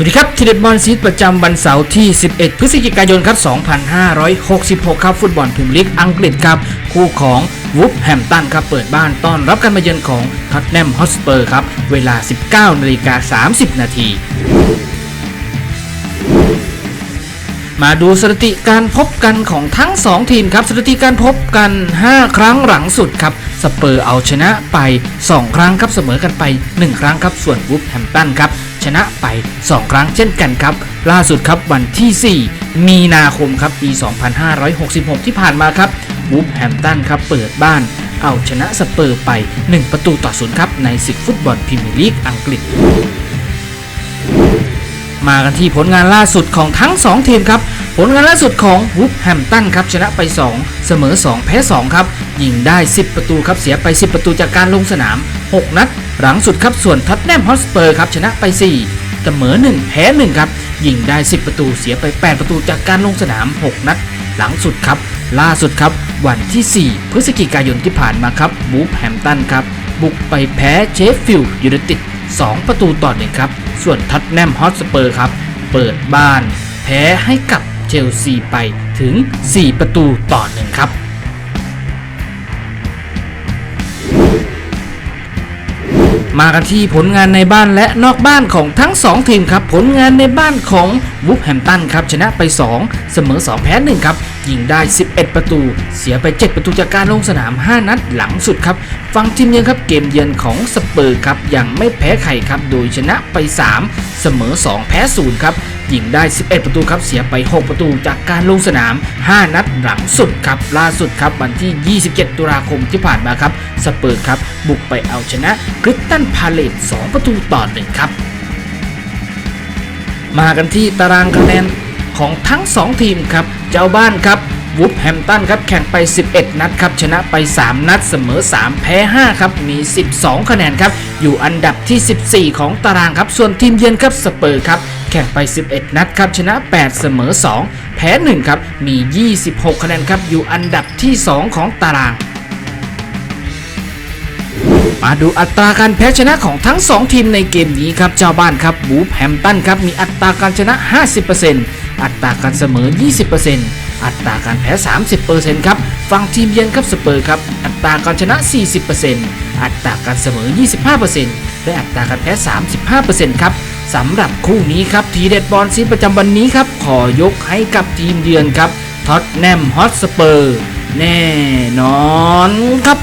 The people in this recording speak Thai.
สวัสดีครับทีเด็ดบอลซีดประจำวันเสาร์ที่ 11 พฤศจิกายนครับ 2566 ครับ ฟุตบอลพรีเมียร์ลีกอังกฤษครับ คู่ของวูฟแฮมตันครับ เปิดบ้านต้อนรับการมาเยือนของท็อตแนมฮอสเปอร์ครับ เวลา 19นาฬิกา30 นาที มาดูสถิติการพบกันของทั้ง 2 ทีมครับสถิติการพบกัน 5 ครั้งหลังสุดครับสเปอร์เอาชนะไป 2 ครั้งครับเสมอกันไป 1 ครั้งครับส่วนวูฟแฮมตันครับชนะไป 2 ครั้งเช่นกันครับ ล่าสุดครับวันที่ 4 มีนาคมครับปี 2566 ที่ผ่านมาครับวูฟแฮมตันครับเปิดบ้านเอาชนะสเปอร์ไป 1 ประตูต่อศูนย์ครับในศึกฟุตบอลพรีเมียร์ลีกอังกฤษ มากันที่ผลงานล่าสุดของทั้ง 2 ทีมครับ ผลงานล่าสุดของวูฟแฮมตันครับชนะไป 2 เสมอ 2 แพ้ 2 ครับ ยิงได้ 10 ประตูครับเสียไป 10 ประตูจากการลงสนาม 6 นัด หลังสุดครับส่วนท็อตแนมฮอสเปอร์ครับชนะไป 4 เสมอ 1 แพ้ 1 ครับ ยิงได้ 10 ประตูเสียไป 8 ประตูจากการลงสนาม 6 นัด หลังสุดครับ ล่าสุดครับวันที่ 4 พฤศจิกายนที่ผ่านมาครับวูฟแฮมตันครับบุกไปแพ้เชฟฟิลด์ยูไนเต็ด 2 ประตูต่อหนึ่งครับ ส่วนท็อตแนมฮอตสเปอร์ครับ เปิดบ้าน แพ้ให้กับเชลซีไปถึง 4 ประตูต่อหนึ่งครับมากันที่ผลงานในบ้านและนอกบ้านของทั้ง 2 ทีมครับ ผลงานในบ้านของวูฟแฮมตันครับ ชนะไป 2 เสมอ 2 แพ้ 1 ครับ ยิงได้ 11 ประตู เสียไป 7 ประตูจากการลงสนาม 5 นัดหลังสุดครับ ฟังทีมเยือนครับเกมเยือนของสเปอร์ครับยังไม่แพ้ใครครับ โดยชนะไป 3 เสมอ 2 แพ้ 0 ครับยิงได้ 11 ประตูครับ เสียไป 6 ประตูจากการลงสนาม 5 นัดหลังสุดครับ ล่าสุดครับวันที่ 27 ตุลาคมที่ผ่านมาครับ สเปอร์ครับ บุกไปเอาชนะคริสตันพาเลต2ประตูต่อหนึ่งครับ มากันที่ตารางคะแนน ของทั้ง 2 ทีมครับ เจ้าบ้านครับวูฟแฮมตันครับแข่งไป 11 นัดครับชนะไป 3 นัดเสมอ 3 แพ้ 5 ครับมี 12 คะแนนครับอยู่อันดับที่ 14 ของตารางครับส่วนทีมเยือนครับสเปอร์ครับแข่งไป 11 นัดครับชนะ 8 เสมอ 2 แพ้ 1 ครับมี 26 คะแนนครับอยู่อันดับที่ 2 ของตาราง มาดูอัตราการแพ้ชนะของทั้ง 2 ทีมในเกมนี้ครับเจ้าบ้านครับบูฟแฮมตันครับมีอัตราการชนะ 50%อัตราการเสมอ 20%อัตราการแพ้ 30%ครับฝั่งทีมเยือนครับสเปอร์ครับอัตราการชนะ 40%อัตราการเสมอ 25%และอัตราการแพ้ 35%ครับสำหรับคู่นี้ครับทีเด็ดบอลซีประจำวันนี้ครับขอยกให้กับทีมเยือนครับท็อตแนมฮอตสเปอร์แน่นอนครับ